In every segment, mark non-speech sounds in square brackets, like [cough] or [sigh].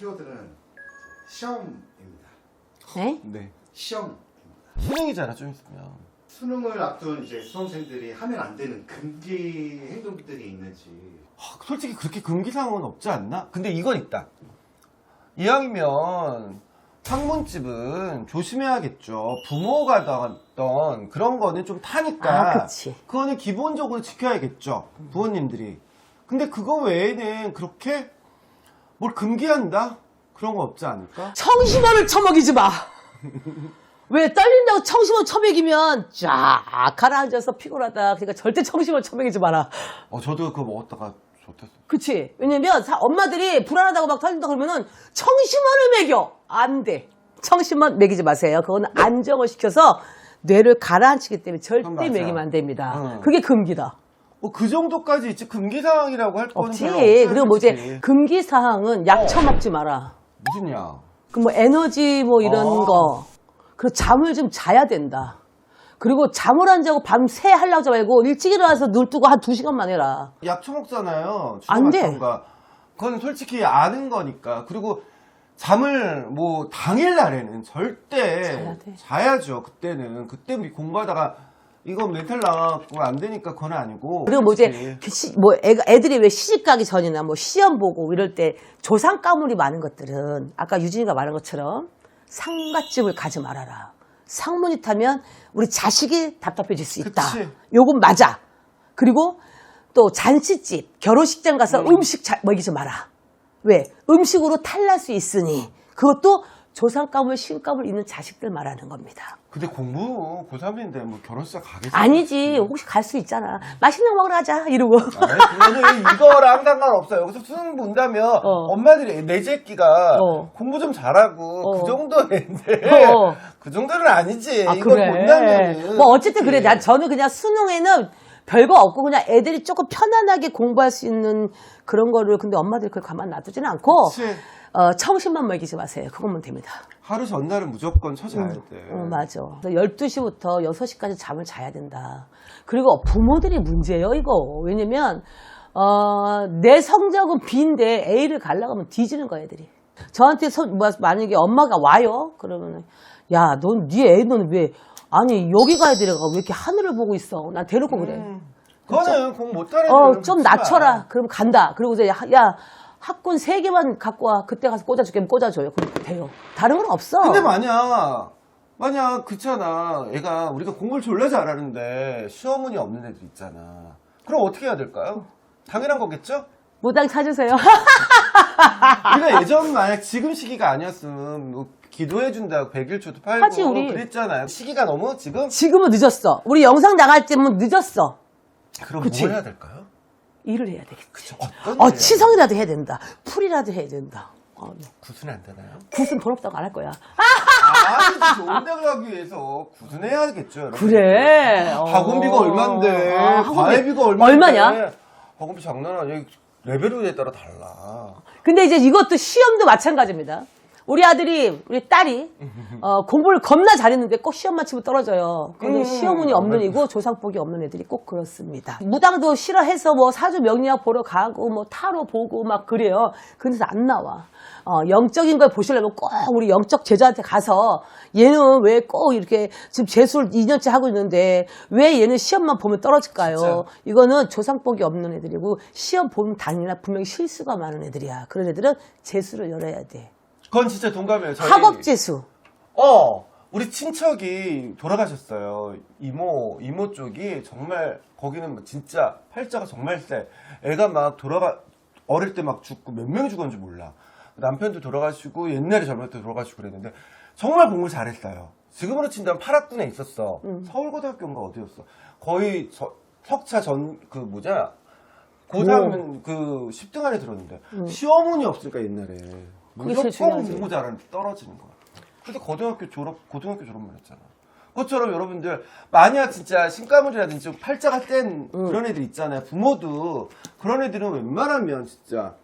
키워드는 시험입니다. 네? 네. 시험입니다. 수능이잖아 좀 있으면. 수능을 앞둔 이제 수험생들이 하면 안 되는 금기 행동들이 있는지 아, 솔직히 그렇게 금기사항은 없지 않나? 근데 이건 있다. 이왕이면 상문집은 조심해야겠죠. 부모가 나왔던 그런 거는 좀 타니까. 아, 그치. 그거는 기본적으로 지켜야겠죠. 부모님들이. 근데 그거 외에는 그렇게 뭘 금기한다? 그런 거 없지 않을까? 청심원을 처먹이지 마. 왜 떨린다고 청심원 처먹이면 쫙 가라앉아서 피곤하다. 그러니까 절대 청심원 처먹이지 마라. 어, 저도 그거 먹었다가 좋댔어. 그치? 왜냐면 사- 엄마들이 불안하다고 막 떨린다 그러면은 청심원을 먹여. 안 돼. 청심원 먹이지 마세요. 그거는 안정을 시켜서 뇌를 가라앉히기 때문에 절대 그건 맞아. 먹이면 안 됩니다. 응. 그게 금기다. 뭐 그 정도까지 있지 금기 사항이라고 할 거는 없지. 별로 없어요, 그리고 뭐 이제. 금기 사항은 약 처먹지 마라. 무슨 약? 그뭐 에너지 뭐 이런 아. 거. 그리고 잠을 좀 자야 된다. 그리고 잠을 안 자고 밤새 하려고 하지 말고 일찍 일어나서 눈 뜨고 한 두 시간만 해라. 약 처먹잖아요. 안 돼. 주사맞던가. 그건 솔직히 아는 거니까. 그리고 잠을 뭐 당일 날에는 절대 자야 돼. 자야죠. 그때는 그때 우리 공부하다가 이거 멘탈 나가고 안 되니까 그건 아니고. 그리고 뭐 이제 솔직히. 그 시- 뭐 애가 애들이 왜 시집 가기 전이나 뭐 시험 보고 이럴 때 조상 가물이 많은 것들은 아까 유진이가 말한 것처럼 상갓집을 가지 말아라. 상문이 타면 우리 자식이 답답해질 수 있다. 그치. 요건 맞아. 그리고 또 잔치집, 결혼식장 가서 음. 식 자- 먹이지 마라. 왜? 음식으로 탈날 수 있으니 그것도 조상 가물, 신가물 있는 자식들 말하는 겁니다. 근데 공부 고3인데 뭐 결혼식 가겠어. 아니지. 혹시 갈 수 있잖아. 맛있는 거 먹으러 가자. 이러고. 그거는 이거랑 상관없어요. 여기서 수능 본다면 어. 엄마들이 내 새끼가 어. 공부 좀 잘하고 어. 그 정도인데 어. [laughs] 그 정도는 아니지. 아, 이걸 그래. 본다면은 뭐 어쨌든 그래. 난 저는 그냥 수능에는 별거 없고 그냥 애들이 조금 편안하게 공부할 수 있는 그런 거를 근데 엄마들이 그걸 가만 놔두지는 않고 그치. 어, 청심만 먹이지 마세요. 그것만 됩니다. 하루 전날은 무조건 쳐자야 돼. 어, 맞아. 12시부터 6시까지 잠을 자야 된다. 그리고 부모들이 문제예요, 이거. 왜냐면, 어, 내 성적은 B인데 A를 가려고 하면 뒤지는 거야, 애들이. 저한테 서, 뭐, 만약에 엄마가 와요? 그러면은, 야, 넌, 네 애는 왜, 아니, 여기 가야 되려가 왜 이렇게 하늘을 보고 있어? 난 데려고 그래. 음. 그거는 공부 못하는 어, 좀. 낮춰라. 그럼 간다. 그리고 이제, 야, 야, 학군 세 개만 갖고 와. 그때 가서 꽂아줄게. 꽂아줘요. 그럼 돼요. 다른 건 없어. 근데 만약 만약 그렇잖아. 애가 우리가 공부를 졸라 잘하는데 시어머니 없는 애들 있잖아. 그럼 어떻게 해야 될까요? 당연한 거겠죠? 무당 찾으세요. [laughs] 우리가 예전 만약 지금 시기가 아니었으면 뭐 기도해준다고 백일초도 팔고 하지, 우리. 그랬잖아요. 시기가 너무 지금 지금은 늦었어. 우리 영상 나갈 때면 늦었어. 그럼 그치. 뭘 해야 될까요? 일을 해야 되겠지. 어떤 어? 치성이라도 해야 된다. 풀이라도 해야 된다. 어, 구순이 안 되나요? 굿은 돈 없다고 안 할 거야. 아니 좋은 데 가기 위해서 구순해야겠죠. 여러분. 그래. 학원비가 어. 얼만데 아, 학원비 과외비가 얼만데 얼마냐? 학원비 장난 아니야. 레벨에 따라 달라. 근데 이제 이것도 시험도 마찬가지입니다. 우리 아들이, 우리 딸이, [laughs] 어, 공부를 겁나 잘했는데 꼭 시험만 치면 떨어져요. 그건 음. 시험운이 없는 이고 조상복이 없는 애들이 꼭 그렇습니다. 무당도 싫어해서 뭐 사주 명리학 보러 가고 뭐 타로 보고 막 그래요. 그래서 안 나와. 어, 영적인 걸 보시려면 꼭 우리 영적 제자한테 가서 얘는 왜 꼭 이렇게 지금 재수를 2년째 하고 있는데 왜 얘는 시험만 보면 떨어질까요? 진짜. 이거는 조상복이 없는 애들이고 시험 보면 당연히 분명히 실수가 많은 애들이야. 그런 애들은 재수를 열어야 돼. 그건 진짜 동감이에요. 저희- 학업 재수. 어, 우리 친척이 돌아가셨어요. 이모, 이모 쪽이 정말, 거기는 뭐 진짜 팔자가 정말 세. 애가 막 돌아가, 어릴 때 막 죽고 몇 명이 죽었는지 몰라. 남편도 돌아가시고 옛날에 젊을 때 돌아가시고 그랬는데 정말 공부를 잘했어요. 지금으로 친다면 파락군에 있었어. 서울고등학교인가 어디였어. 거의 저- 석차 전, 그 뭐냐. 고3 그 10등 안에 들었는데 시어머니 없으니까 옛날에 그게 제일 무조건 중요하지. 공부 잘하는데 떨어지는 거야. 근데 고등학교 졸업, 고등학교 졸업만 했잖아. 그것처럼 여러분들, 만약 진짜 신가물이라든지 좀 팔자가 센 그런 애들 있잖아요. 부모도 그런 애들은 웬만하면 진짜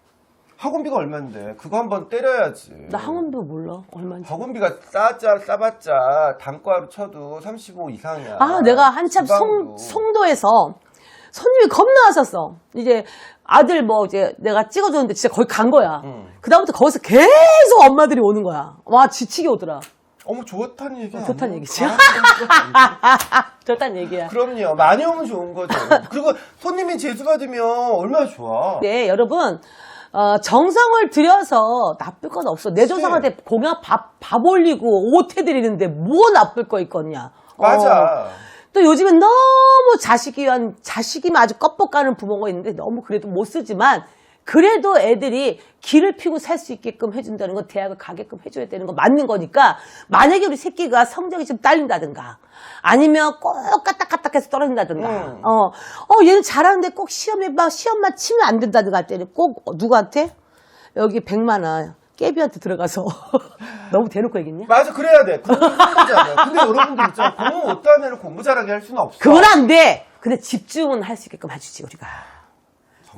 학원비가 얼만데 그거 한번 때려야지. 나 학원도 몰라. 얼마인지. 학원비가 싸자 싸봤자 단과로 쳐도 35 이상이야. 아, 내가 한참 송. 송도에서 손님이 겁나 왔었어. 이제, 아들 뭐 이제 내가 찍어줬는데 진짜 거기 간 거야. 응. 그다음부터 거기서 계속 엄마들이 오는 거야. 와 지치게 오더라. 어머 좋다는 얘기 좋다는 아니에요? 얘기죠. 아, 좋다는 얘기야. 그럼요. 많이 오면 좋은 거죠. 그리고 손님이 재수받으면 얼마나 좋아. 네, 여러분, 어, 정성을 들여서 나쁠 건 없어. 내 조상한테 공약 밥, 밥 올리고 옷 해드리는데 뭐 나쁠 거 있겠냐. 어, 맞아. 또 요즘엔 너무 자식이 위한, 자식이면 아주 껍벅 가는 부모가 있는데 너무 그래도 못 쓰지만 그래도 애들이 길을 피고 살 수 있게끔 해준다는 건 대학을 가게끔 해줘야 되는 거 맞는 거니까 만약에 우리 새끼가 성적이 좀 딸린다든가 아니면 꼭 까딱까딱해서 떨어진다든가 음. 어, 어 얘는 잘하는데 꼭 시험에 막 시험만 치면 안 된다든가 할 때는 꼭 누구한테 여기 100만 원 깨비한테 들어가서 [laughs] 너무 대놓고 얘기했냐? 맞아, 그래야 돼. 그건 공부잖아요. 근데 여러분들 있잖아. 공부 못하는 애를 공부 잘하게 할 수는 없어. 그건 안 돼. 근데 집중은 할 수 있게끔 해주지 우리가.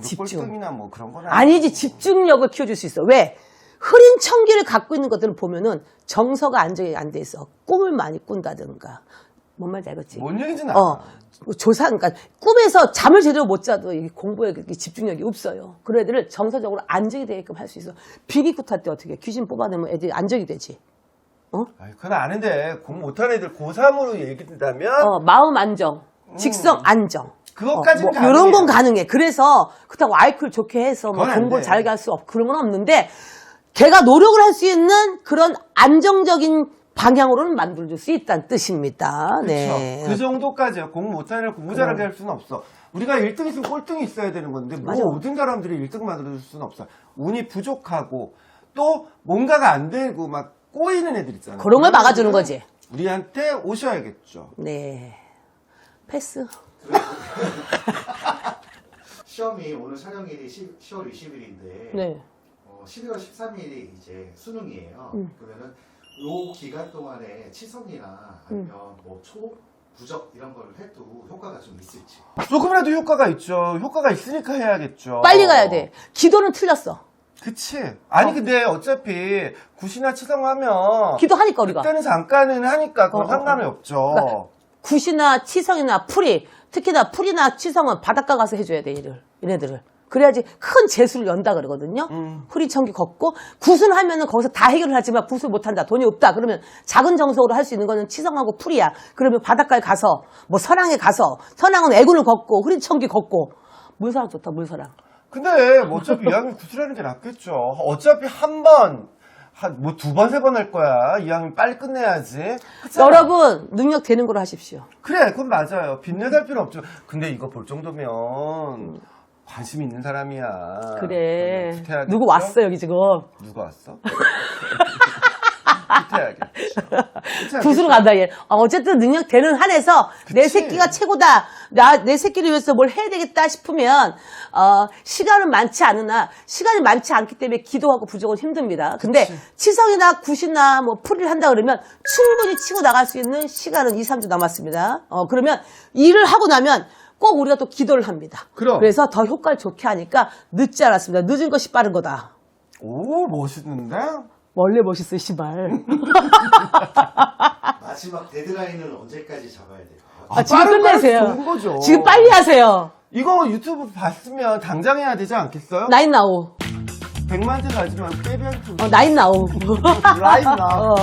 집중. 꼴등이나 뭐 그런 거는 아니지 집중력을 키워줄 수 있어. 왜? 흐린 청기를 갖고 있는 것들을 보면은 정서가 안정이 안 돼 있어. 꿈을 많이 꾼다든가. 뭔 말인지 알겠지? 뭔 얘기인지는 알아. 어, 조사, 그러니까 꿈에서 잠을 제대로 못 자도 이 공부에 집중력이 없어요. 그런 애들을 정서적으로 안정이 되게끔 할 수 있어. 비기쿠 탈때 어떻게 해? 귀신 뽑아내면 애들이 안정이 되지. 아니, 그건 아는데 공부 못하는 애들 고3으로 얘기 된다면 어, 마음 안정, 직성 안정. 그것까지는 뭐 이런 건 가능해요. 가능해. 그래서 그렇다고 아이큐를 좋게 해서 뭐 그건 안 공부를 돼. 할수 없, 그런 건 없는데 걔가 노력을 할 수 있는 그런 안정적인 방향으로는 만들어줄 수 있다는 뜻입니다. 네. 그렇죠. 그 정도까지야. 애를 공부 잘하게 할 수는 없어. 우리가 1등 있으면 꼴등이 있어야 되는 건데 뭐 맞아. 모든 사람들이 1등 만들어줄 수는 없어. 운이 부족하고 또 뭔가가 안 되고 막 꼬이는 애들 있잖아. 그런 걸 막아주는 거지. 우리한테 오셔야겠죠. 네. 패스. [laughs] 시험이 오늘 촬영일이 10, 10월 20일인데 네. 어, 12월 13일이 이제 수능이에요. 음. 그러면은 요 기간 동안에 치성이나 아니면 뭐 초, 부적 이런 거를 해도 효과가 좀 있을지. 조금이라도 효과가 있죠. 효과가 있으니까 해야겠죠. 빨리 가야 돼. 기도는 틀렸어. 그치. 아니 근데 어차피 굿이나 치성하면 기도하니까 우리가. 그때는 잠깐은 하니까 그건 어, 어, 상관이 어. 없죠. 그러니까 굿이나 치성이나 풀이 특히나 풀이나 치성은 바닷가 가서 해줘야 돼 얘를 얘네들을 그래야지 큰 재수를 연다 그러거든요 음. 풀이 청기 걷고 굿을 하면은 거기서 다 해결을 하지만 굿을 못한다 돈이 없다 그러면 작은 정석으로 할 수 있는 거는 치성하고 풀이야 그러면 바닷가에 가서 뭐 선항에 가서 선항은 애군을 걷고 흐린 청기 걷고 물사랑 좋다 물사랑 근데 뭐 어차피 2학년 구슬하는 게 낫겠죠. 어차피 한 번, 한 뭐 두 번, 세 번 할 거야. 2학년 빨리 끝내야지. 그렇잖아. 여러분 능력 되는 걸로 하십시오 그래, 그건 맞아요. 빚내살 필요 없죠. 근데 이거 볼 정도면 관심 있는 사람이야. 음. 그래 후퇴하겠죠? 누구 왔어 여기 지금 누가 왔어? [laughs] 후퇴하겠죠. 굿으로 간다 얘. 어, 어쨌든 능력 되는 한에서 내 그치. 새끼가 최고다. 나 내 새끼를 위해서 뭘 해야 되겠다 싶으면 어, 시간은 많지 않으나 시간이 많지 않기 때문에 기도하고 부족은 힘듭니다. 근데 치성이나 굿이나 뭐 풀이를 한다 그러면 충분히 치고 나갈 수 있는 시간은 2, 3주 남았습니다. 어, 그러면 일을 하고 나면 꼭 우리가 또 기도를 합니다. 그럼. 그래서 더 효과를 좋게 하니까 늦지 않았습니다. 늦은 것이 빠른 거다. 오, 멋있는데? 원래 멋있어, 씨발. [laughs] 마지막 데드라인은 언제까지 잡아야 돼요? 아, 지금 빠른 끝내세요. 좋은 거죠. 지금 빨리 하세요. 이거 유튜브 봤으면 당장 해야 되지 않겠어요? 나인 나오. 100만째 가지만 빼비한테 어, 나인 나오. 라이브 나. [laughs] 어.